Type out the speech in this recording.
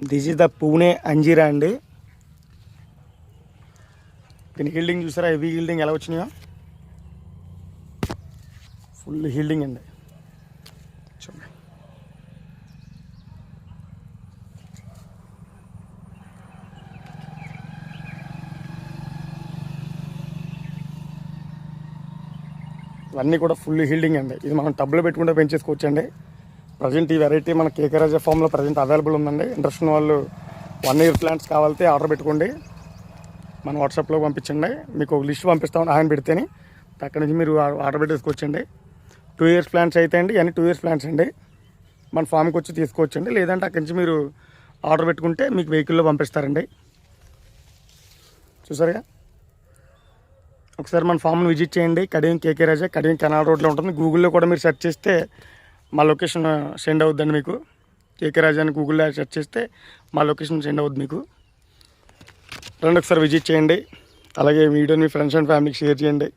This is the Pune అంజీరా అండి. దీని హీల్డింగ్ చూసారా? హెవీ హీల్డింగ్ ఎలా వచ్చినాయో? ఫుల్ హీల్డింగ్ అండి. చూడండి. ఇవన్నీ కూడా ఫుల్ హీల్డింగ్ అండి. ఇది మనం టబ్లో పెట్టుకుంటే పెంచేసుకోవచ్చు అండి ప్రజెంట్ ఈ వెరైటీ మన రాజా ఫామ్లో ప్రజెంట్ అవైలబుల్ ఉందండి. ఇంట్రెస్ట్ ఉన్న వాళ్ళు వన్ ఇయర్ ప్లాంట్స్ కావాలితే ఆర్డర్ పెట్టుకోండి. మన వాట్సాప్లో పంపించండి. మీకు ఒక లిస్ట్ పంపిస్తాం ఆయన పెడితేనే. అక్కడి నుంచి మీరు ఆర్డర్ పెట్టేసుకోవచ్చండి టూ ఇయర్స్ ప్లాంట్స్ అయితే అండి అన్ని టూ ఇయర్స్ ప్లాంట్స్ అండి. మన ఫామ్కి వచ్చి తీసుకోవచ్చండి లేదంటే అక్కడి నుంచి మీరు ఆర్డర్ పెట్టుకుంటే మీకు వెహికల్లో పంపిస్తారండి. చూసారుగా? ఒకసారి మన ఫామ్ను విజిట్ చేయండి. కడియం కేకే రాజా కడియం కెనాల్ రోడ్లో ఉంటుంది. గూగుల్లో కూడా మీరు సెర్చ్ చేస్తే మా లొకేషన్ సెండ్ అవుద్దండి మీకు. కేకే రాజా అని గూగుల్లో సెర్చ్ చేస్తే మా లొకేషన్ సెండ్ అవుద్ది మీకు. రండి ఒకసారి విజిట్ చేయండి. అలాగే వీడియోని మీ ఫ్రెండ్స్ అండ్ ఫ్యామిలీకి షేర్ చేయండి.